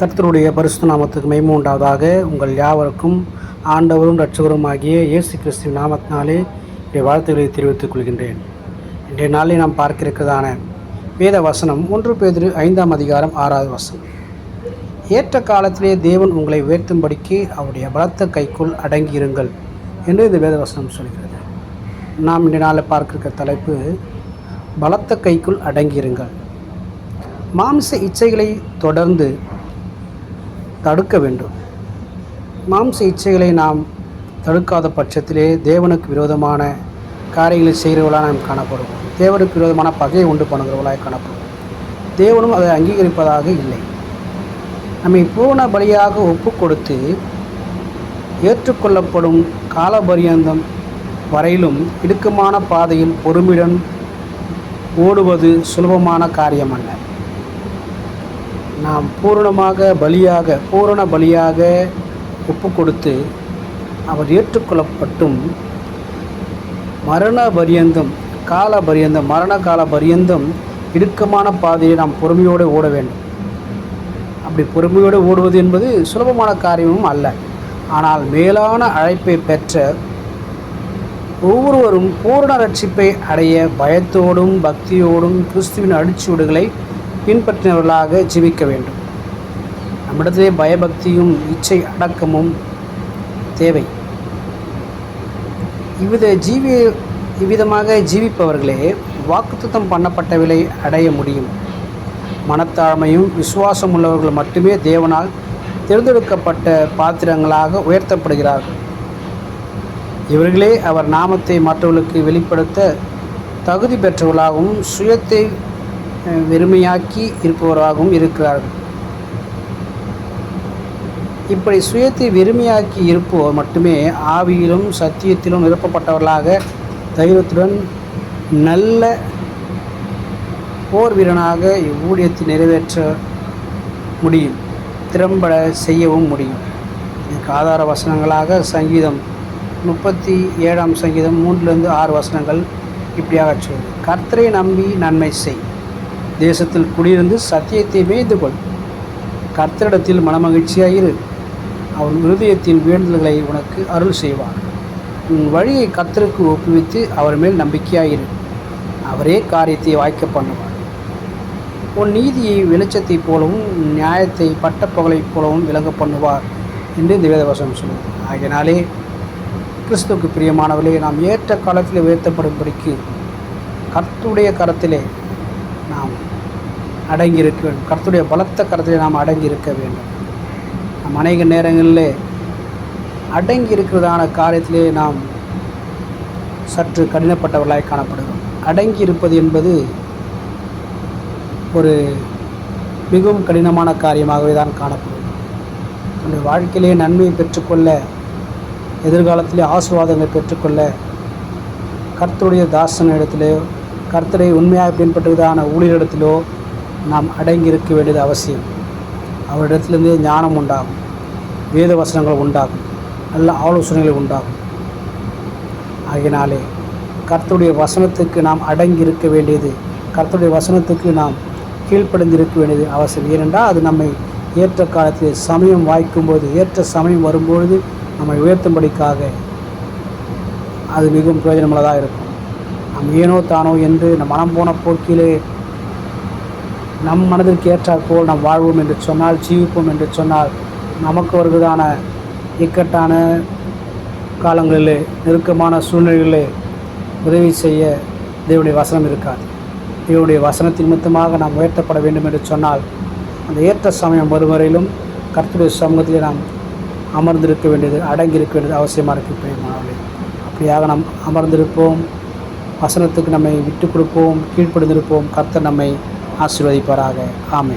கர்த்தருடைய பரிசு நாமத்துக்கு மைமை உண்டாவதாக. உங்கள் யாவருக்கும் ஆண்டவரும் ரட்சகரும் ஆகிய இயேசு கிறிஸ்துவின் நாமத்தினாலே என்னுடைய வாழ்த்துக்களை தெரிவித்துக் கொள்கின்றேன். இன்றைய நாளில் நாம் பார்க்க இருக்கிறதான வேத வசனம் ஒன்று பேதிரு ஐந்தாம் அதிகாரம் ஆறாவது வசனம். ஏற்ற காலத்திலே தேவன் உங்களை உயர்த்தும்படிக்கு அவருடைய பலத்த கைக்குள் அடங்கியிருங்கள் என்று இந்த வேத வசனம் சொல்கிறது. நாம் இன்றைய நாளில் பார்க்க இருக்கிற தலைப்பு பலத்த கைக்குள் அடங்கியிருங்கள். மாம்ச இச்சைகளை தொடர்ந்து தடுக்க வேண்டும். மாம்ச இச்சைகளை நாம் தடுக்காத பட்சத்திலே தேவனுக்கு விரோதமான காரியங்களை செய்கிறவர்களாக நாம் காணப்படுவோம். தேவனுக்கு விரோதமான பகையை உண்டு பண்ணுகிறவர்களாக காணப்படுவோம். தேவனும் அதை அங்கீகரிப்பதாக இல்லை. நம்மை பூர்ண பலியாக ஒப்பு கொடுத்து ஏற்றுக்கொள்ளப்படும் காலபரியந்தம் வரையிலும் இடுக்கமான பாதையில் பொறுமையுடன் ஓடுவது சுலபமான காரியம் அல்ல நாம் பூரணமாக பலியாக பூரண பலியாக ஒப்பு கொடுத்து அவர் ஏற்றுக்கொள்ளப்பட்டும். மரண பரியந்தம் கால பரியந்தம் மரண கால பரியந்தம் இடுக்கமான பாதையை நாம் பொறுமையோடு ஓட வேண்டும். அப்படி பொறுமையோடு ஓடுவது என்பது சுலபமான காரியமும் அல்ல. ஆனால் மேலான அழைப்பை பெற்ற ஒவ்வொருவரும் பூரண ரட்சிப்பை அடைய பயத்தோடும் பக்தியோடும் கிறிஸ்துவின் அடிச்சுவடுகளை பின்பற்றினவர்களாக ஜீவிக்க வேண்டும். நம்மிடத்திலே பயபக்தியும் இச்சை அடக்கமும் தேவை. இவ்வித ஜீவி இவ்விதமாக ஜீவிப்பவர்களே வாக்குத்தத்தம் பண்ணப்பட்டவர்களை அடைய முடியும். மனத்தாழ்மையும் விசுவாசம் உள்ளவர்கள் மட்டுமே தேவனால் தேர்ந்தெடுக்கப்பட்ட பாத்திரங்களாக உயர்த்தப்படுகிறார்கள். இவர்களே அவர் நாமத்தை மற்றவர்களுக்கு வெளிப்படுத்த தகுதி பெற்றவர்களாகவும் சுயத்தை வெறுமையாக்கி இருப்பவராகவும் இருக்கிறார்கள். இப்படி சுயத்தை வெறுமையாக்கி இருப்போர் மட்டுமே ஆவியிலும் சத்தியத்திலும் நிரப்பப்பட்டவர்களாக தைரியத்துடன் நல்ல போர் வீரனாக இவ்வூழியத்தை நிறைவேற்ற முடியும். திறம்பட செய்யவும் முடியும். இதுக்கு ஆதார வசனங்களாக சங்கீதம் முப்பத்தி ஏழாம் சங்கீதம் மூன்றிலிருந்து ஆறு வசனங்கள் இப்படியாக சொல்லுது. கர்த்தரை நம்பி நன்மை செய். தேசத்தில் குடியிருந்து சத்தியத்தை மேய்ந்து கொள். கர்த்தரிடத்தில் மனமகிழ்ச்சியாயிரு. அவன் இருதயத்தின் வேண்டுதல்களை உனக்கு அருள் செய்வார் உன் வழியை கர்த்தருக்கு ஒப்புவித்து அவர் மேல் நம்பிக்கையாயிரு. அவரே காரியத்தை வாய்க்க பண்ணுவார். உன் நீதியை வெளிச்சத்தைப் போலவும் நியாயத்தை பட்டப்பகலைப் போலவும் விளங்க பண்ணுவார் என்று இந்த வேதவசனம் சொல்லுது. ஆகினாலே கிறிஸ்துவுக்கு பிரியமானவர்களே நாம் ஏற்ற காலத்தில் உயர்த்தப்படும்படிக்கு கர்த்துடைய கரத்திலே நாம் அடங்கியிருக்க வேண்டும். கருத்துடைய பலத்த கருத்தில் நாம் அடங்கியிருக்க வேண்டும். நாம் அநேக நேரங்களிலே அடங்கி இருக்கிறதான காரியத்திலே நாம் சற்று கடினப்பட்டவர்களாய் காணப்படுகிறோம். அடங்கி இருப்பது என்பது ஒரு மிகவும் கடினமான காரியமாகவே தான் காணப்படும் நம்முடைய வாழ்க்கையிலே நன்மையை பெற்றுக்கொள்ள எதிர்காலத்திலே ஆசீர்வாதங்களை பெற்றுக்கொள்ள கர்த்தருடைய இடத்திலேயோ கர்த்தரை உண்மையாக பின்பற்றுவதான ஊழியரிடத்திலோ நாம் அடங்கி இருக்க வேண்டியது அவசியம். அவரிடத்திலிருந்து ஞானம் உண்டாகும். வேத வசனங்கள் உண்டாகும். நல்ல ஆலோசனைகள் உண்டாகும். ஆகினாலே கர்த்தருடைய வசனத்துக்கு நாம் அடங்கி இருக்க வேண்டியது கர்த்தருடைய வசனத்துக்கு நாம் கீழ்ப்படிந்திருக்க வேண்டியது அவசியம். ஏனென்றால் அது நம்மை ஏற்ற காலத்தில் சமயம் வாய்க்கும்போது ஏற்ற சமயம் வரும்பொழுது நம்மை உயர்த்தும்படிக்காக அது மிகவும் பிரயோஜனமுள்ளதாக இருக்கும். ஏனோ தானோ என்று நம் மனம் போன போக்கிலே நம் மனதிற்கு ஏற்றால் போல் நாம் வாழ்வோம் என்று சொன்னால் ஜீவிப்போம் என்று சொன்னால் நமக்கு வருவதான இக்கட்டான காலங்களிலே நெருக்கமான சூழ்நிலைகளிலே உதவி செய்ய தேவனுடைய வசனம் இருக்காது. தேவனுடைய வசனத்தின் நிமித்தமாக நாம் உயர்த்தப்பட வேண்டும் என்று சொன்னால் அந்த ஏற்ற சமயம் வரும் வரையிலும் கர்த்தருடைய நாம் அமர்ந்திருக்க வேண்டியது அடங்கியிருக்க வேண்டியது அவசியமாக இருக்கு பிரியமானவர்களே. அப்படியாக நாம் அமர்ந்திருப்போம். வசனத்துக்கு நம்மை விட்டு கொடுப்போம் கீழ்ப்படுந்திருப்போம். கர்த்தர் நம்மை ஆசீர்வதிப்பாராக. ஆமை